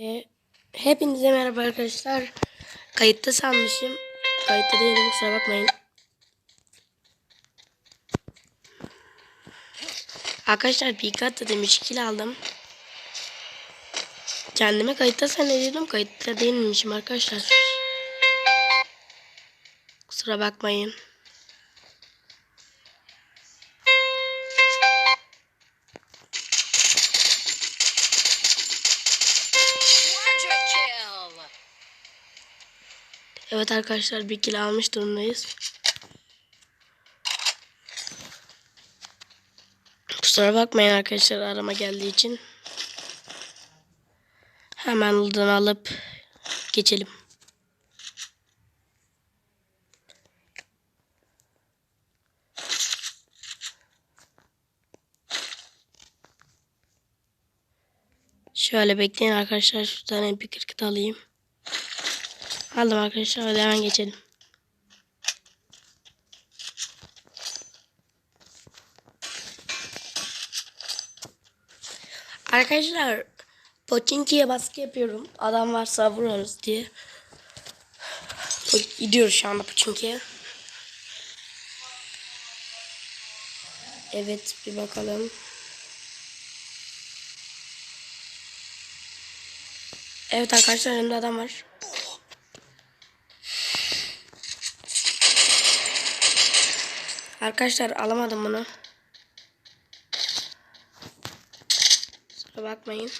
E, hepinize merhaba arkadaşlar. Kayıtta sanmışım. Kayıtta değilim kusura bakmayın. Arkadaşlar Pikachu demiş kill aldım. Kendime kayıtta zannediyordum. Kayıtta değilmişim arkadaşlar. Kusura bakmayın. Evet arkadaşlar bir kill almış durumdayız. Kusura bakmayın arkadaşlar arama geldiği için. Hemen buradan alıp geçelim. Şöyle bekleyin arkadaşlar. Şuradan bir kırkıt alayım. Aldım arkadaşlar. Hadi hemen geçelim. Arkadaşlar Pochinki'ye baskı yapıyorum. Adam varsa vururuz diye. Gidiyoruz şu anda Pochinki'ye. Evet bir bakalım. Evet arkadaşlar önümde adam var. Arkadaşlar alamadım bunu. Kusura bakmayın.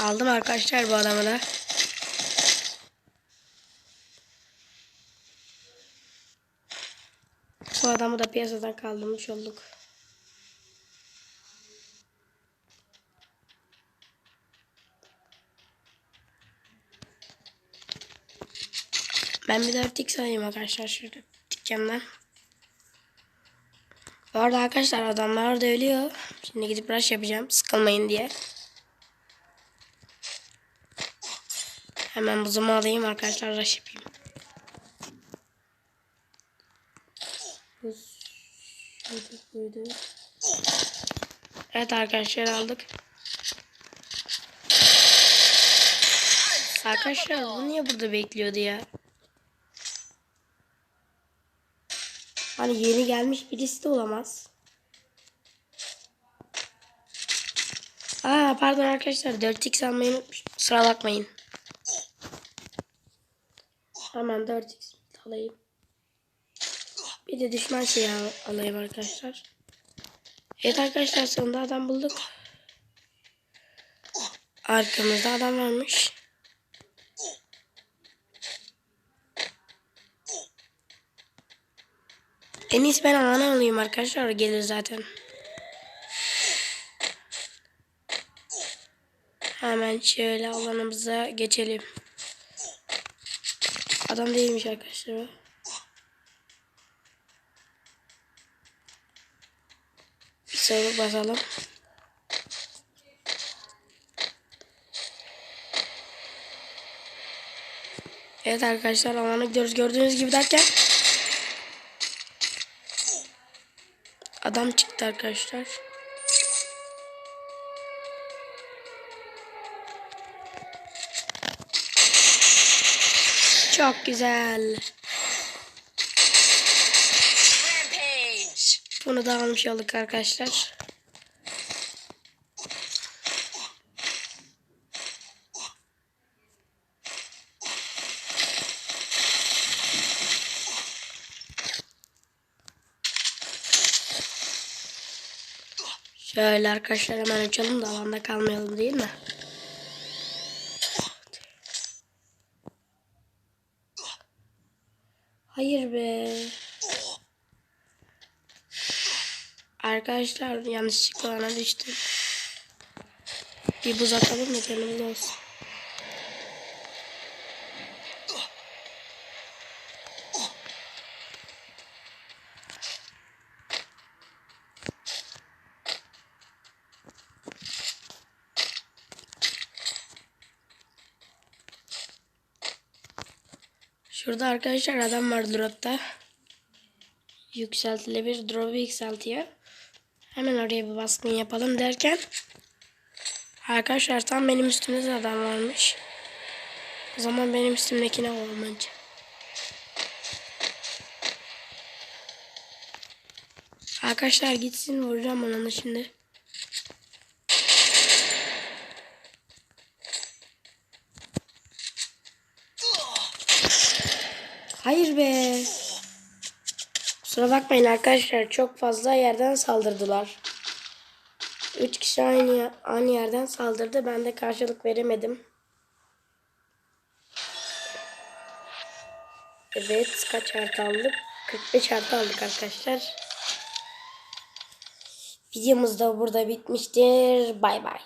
Aldım arkadaşlar bu adamı da. Bu adamı da piyasadan kaldırmış olduk. Ben bir 4x alayım arkadaşlar şurada dükkandan. Bu arada arkadaşlar adamlar orada ölüyor. Şimdi gidip rush yapacağım sıkılmayın diye. Hemen buzumu alayım arkadaşlar rush yapayım. Evet arkadaşlar aldık. Arkadaşlar bu niye burada bekliyordu ya? Hani yeni gelmiş birisi de olamaz. Aa pardon arkadaşlar 4x almayı. Kusura bakmayın. Hemen 4x alayım. Bir de düşman şeyi al- alayım arkadaşlar. Evet arkadaşlar sonunda adam bulduk. Arkamızda adam varmış. En iyisi ben alana alayım arkadaşlar. Gelir zaten. Hemen şöyle alanımıza geçelim. Adam değilmiş arkadaşlar o. Soru basalım. Evet arkadaşlar alana gidiyoruz. Gördüğünüz gibi derken adam çıktı arkadaşlar. Çok güzel. Bunu da almış olduk arkadaşlar. Şöyle arkadaşlar hemen uçalım da alanda kalmayalım değil mi? Hayır be. Arkadaşlar yanlışlıkla ona düştüm. Bir buz atalım da canımız olsun. Şurada arkadaşlar adam var dropta. Yükseltilebilir. Drop'u yükseltiyor. Hemen oraya bir baskın yapalım derken Arkadaşlar tam benim üstümde de adam varmış. O zaman benim üstümdekine olmaca. Arkadaşlar gitsin vuracağım onu şimdi. Hayır be. Kusura bakmayın arkadaşlar çok fazla yerden saldırdılar. Üç kişi aynı, aynı yerden saldırdı. Ben de karşılık veremedim. Evet kaç artı aldık? 45 artı aldık arkadaşlar. Videomuz da burada bitmiştir. Bay bay.